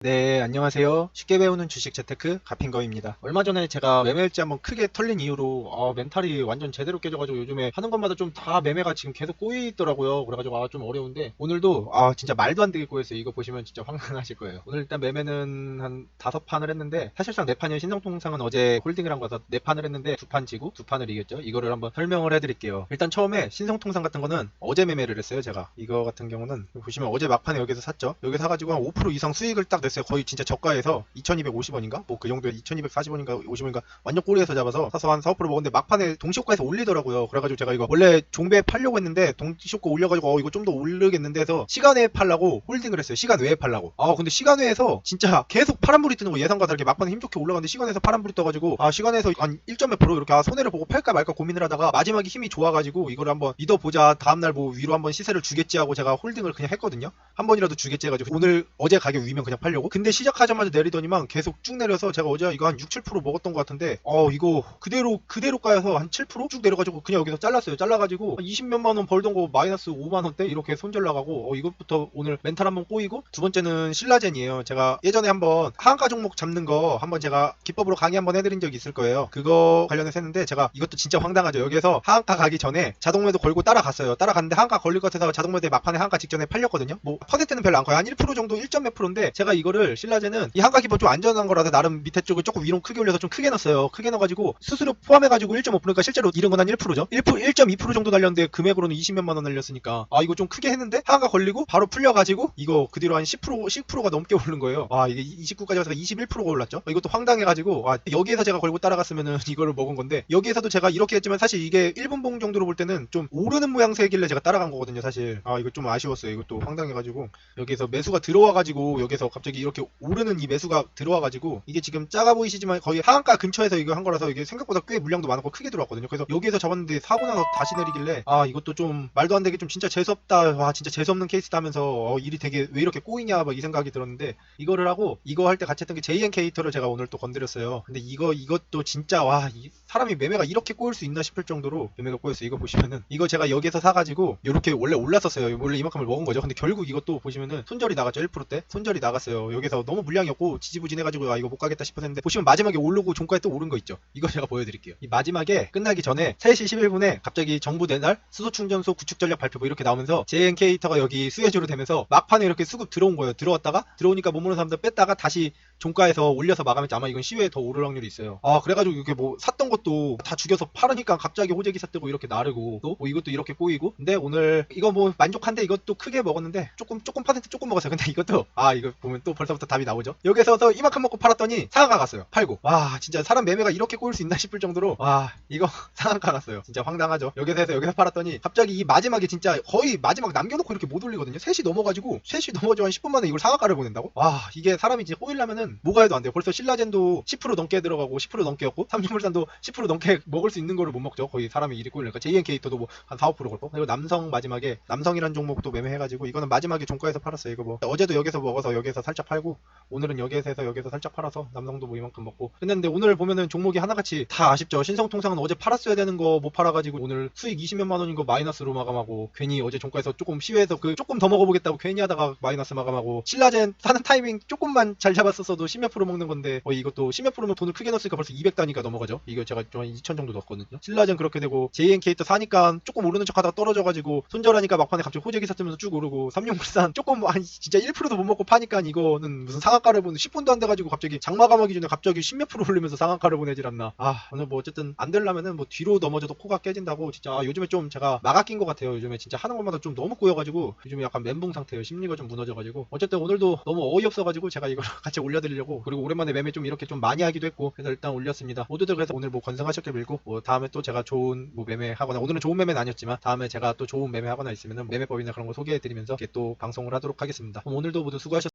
네, 안녕하세요. 쉽게 배우는 주식 재테크 가핑거입니다. 얼마 전에 제가 매매일지 한번 크게 털린 이후로 어, 멘탈이 완전 제대로 깨져가지고 요즘에 하는 것마다 좀 다 매매가 지금 계속 꼬여 있더라고요. 그래가지고 아, 좀 어려운데 오늘도 아 진짜 말도 안 되게 꼬였어요. 이거 보시면 진짜 황당하실 거예요. 오늘 일단 매매는 한 다섯 판을 했는데 사실상 네 판이요. 신성통상은 어제 홀딩을 한 거라서 네 판을 했는데 두 판 지고 두 판을 이겼죠. 이거를 한번 설명을 해드릴게요. 일단 처음에 신성통상 같은 거는 어제 매매를 했어요. 제가 이거 같은 경우는 보시면 어제 막판에 여기서 샀죠. 여기 사가지고 한 5% 이상 수익을 딱 냈어요. 거의 진짜 저가에서 2250원인가? 뭐 그 정도에 2240원인가 50원인가 완전 꼬리에서 잡아서 사서 한 4, 5% 먹었는데 막판에 동시효과에서 올리더라고요. 그래가지고 제가 이거 원래 종배 팔려고 했는데 동시효과 올려가지고 어 이거 좀더 오르겠는데 해서 시간 외에 팔라고 홀딩을 했어요. 시간 외에 팔라고. 아 근데 시간 외에서 진짜 계속 파란불이 뜨는 거 예상과 다르게 막판에 힘 좋게 올라갔는데 시간에서 파란불이 떠가지고 아 시간에서 한 1.몇 프로 이렇게 아 손해를 보고 팔까 말까 고민을 하다가 마지막에 힘이 좋아가지고 이걸 한번 믿어보자 다음날 뭐 위로 한번 시세를 주겠지 하고 제가 홀딩을 그냥 했거든요. 한 번이라도 주겠지 해가지고 오늘 어제 가격 위면 그냥 팔려 고. 근데 시작하자마자 내리더니만 계속 쭉 내려서 제가 어제 이거 한 6, 7% 먹었던 것 같은데 어 이거 그대로 그대로 까여서 한 7%쭉 내려가지고 그냥 여기서 잘랐어요. 잘라가지고 20몇만 원 벌던 거 마이너스 5만 원대 이렇게 손절 나가고 어 이것부터 오늘 멘탈 한번 꼬이고 두 번째는 신라젠이에요. 제가 예전에 한번 하한가 종목 잡는 거 한번 제가 기법으로 강의 한번 해드린 적이 있을 거예요. 그거 관련해서 했는데 제가 이것도 진짜 황당하죠. 여기서 하한가 가기 전에 자동매도 걸고 따라갔어요. 따라갔는데 하한가 걸릴 것 같아서 자동매도에 막판에 하한가 직전에 팔렸거든요. 뭐 퍼센트는 별로 안 커요. 한 1% 정도 1.몇 프로인데 제가 이거 를 신라젠은 이 한가 기본 좀 안전한 거라서 나름 밑에 쪽을 조금 위로 크게 올려서 좀 크게 넣었어요. 크게 넣어가지고 수수료 포함해가지고 1.5% 그러니까 실제로 잃은 건 한 1%죠. 1%, 1.2% 정도 날렸는데 금액으로는 20몇만 원 날렸으니까 아 이거 좀 크게 했는데 하한가 걸리고 바로 풀려가지고 이거 그 뒤로 한 10% 10%가 넘게 오른 거예요. 아 이게 29까지 가서 21%가 올랐죠. 아, 이것도 황당해가지고 아, 여기에서 제가 걸고 따라갔으면은 이거를 먹은 건데 여기에서도 제가 이렇게 했지만 사실 이게 1분봉 정도로 볼 때는 좀 오르는 모양새길래 제가 따라간 거거든요. 사실 아 이거 좀 아쉬웠어요. 이것도 황당해가지고 여기서 매수가 들어와가지고 여기서 갑자기 이렇게 오르는 이 매수가 들어와가지고 이게 지금 작아 보이시지만 거의 하한가 근처에서 이거 한 거라서 이게 생각보다 꽤 물량도 많았고 크게 들어왔거든요. 그래서 여기에서 잡았는데 사고 나서 다시 내리길래 아 이것도 좀 말도 안 되게 좀 진짜 재수없다. 와 진짜 재수없는 케이스다 하면서 어, 일이 되게 왜 이렇게 꼬이냐 막 이 생각이 들었는데 이거를 하고 이거 할 때 같이 했던 게 JN 캐릭터를 제가 오늘 또 건드렸어요. 근데 이거 이것도 진짜 와이 사람이 매매가 이렇게 꼬일 수 있나 싶을 정도로 매매가 꼬였어요. 이거 보시면은 이거 제가 여기서 사가지고 이렇게 원래 올랐었어요. 원래 이만큼을 먹은 거죠. 근데 결국 이것도 보시면은 손절이 나갔죠. 1%대 손절이 나갔어요. 여기서 너무 물량이었고 지지부진해가지고 아 이거 못 가겠다 싶었는데 보시면 마지막에 오르고 종가에 또 오른 거 있죠. 이거 제가 보여드릴게요. 이 마지막에 끝나기 전에 3시 11분에 갑자기 정부 내날 수소 충전소 구축 전략 발표 뭐 이렇게 나오면서 JN 캐릭터가 여기 수혜주로 되면서 막판에 이렇게 수급 들어온 거예요. 들어왔다가 들어오니까 못 모르는 사람들 뺐다가 다시 종가에서 올려서 마감했지 아마 이건 시외에 더 오를 확률이 있어요. 아 그래가지고 이게 뭐 샀던 것도 다 죽여서 팔으니까 갑자기 호재 기사 뜨고 이렇게 나르고 또 뭐 이것도 이렇게 꼬이고 근데 오늘 이거 뭐 만족한데 이것도 크게 먹었는데 조금 조금 퍼센트 조금 먹었어요. 근데 이것도 아 이거 보면 또 벌써부터 답이 나오죠. 여기서서 이만큼 먹고 팔았더니 상한가 갔어요. 팔고 와 진짜 사람 매매가 이렇게 꼬일 수 있나 싶을 정도로 와 이거 상한가 갔어요. 진짜 황당하죠. 여기서 해서 여기서 팔았더니 갑자기 이 마지막에 진짜 거의 마지막 남겨놓고 이렇게 못 올리거든요. 3시 넘어가지고 3시 넘어가지고 한 10분 만에 이걸 상한가를 보낸다고? 와 이게 사람이 진짜 꼬이려면은 뭐가 해도 안 돼요. 벌써 신라젠도 10% 넘게 들어가고 10% 넘게였고 삼성물산도 10% 넘게 먹을 수 있는 거를 못 먹죠. 거의 사람이 일이 꼬이니까 JN 캐릭터도 뭐 한 4, 5% 걸고 그리고 남성 마지막에 남성이란 종목도 매매해가지고 이거는 마지막에 종가에서 팔았어요. 이거 뭐 어제도 여기서 먹어서 여기서 살짝 팔고 오늘은 여기에서 여기서 살짝 팔아서 남성도 뭐 이만큼 먹고 했는데 오늘 보면은 종목이 하나같이 다 아쉽죠. 신성통상은 어제 팔았어야 되는 거 못 팔아가지고 오늘 수익 20몇만 원인 거 마이너스로 마감하고 괜히 어제 종가에서 조금 시외해서 그 조금 더 먹어보겠다고 괜히 하다가 마이너스 마감하고 신라젠 사는 타이밍 조금만 잘 잡았었어도 10몇 프로 먹는 건데 어 이것도 10몇 프로면 돈을 크게 넣었으니까 벌써 200 단위가 넘어가죠. 이거 제가 좀 한 2천 정도 넣었거든요. 신라젠 그렇게 되고 JN 캐릭터 사니까 조금 오르는 척하다가 떨어져가지고 손절하니까 막판에 갑자기 호재 기사 뜨면서 쭉 오르고 삼룡물산 조금 한 진짜 1%도 못 먹고 파니까 이거는 무슨 상한가를 보는 10분도 안 돼가지고 갑자기 장마감하기 전에 갑자기 10몇 프로 올리면서 상한가를 보내질 않나. 아 오늘 뭐 어쨌든 안 되려면은 뭐 뒤로 넘어져도 코가 깨진다고 진짜 아, 요즘에 좀 제가 마가 낀것 같아요. 요즘에 진짜 하는 것마다 좀 너무 꼬여가지고 요즘에 약간 멘붕 상태예요. 심리가 좀 무너져가지고 어쨌든 오늘도 너무 어이없어가지고 제가 이걸 같이 올려드 리려고 그리고 오랜만에 매매 좀 이렇게 좀 많이 하기도 했고 그래서 일단 올렸습니다. 모두들 그래서 오늘 뭐 건승하셨길 빌고 뭐 다음에 또 제가 좋은 뭐 매매 하거나 오늘은 좋은 매매는 아니었지만 다음에 제가 또 좋은 매매 하거나 있으면은 매매법이나 그런 거 소개해드리면서 이렇게 또 방송을 하도록 하겠습니다. 오늘도 모두 수고하셨습니다.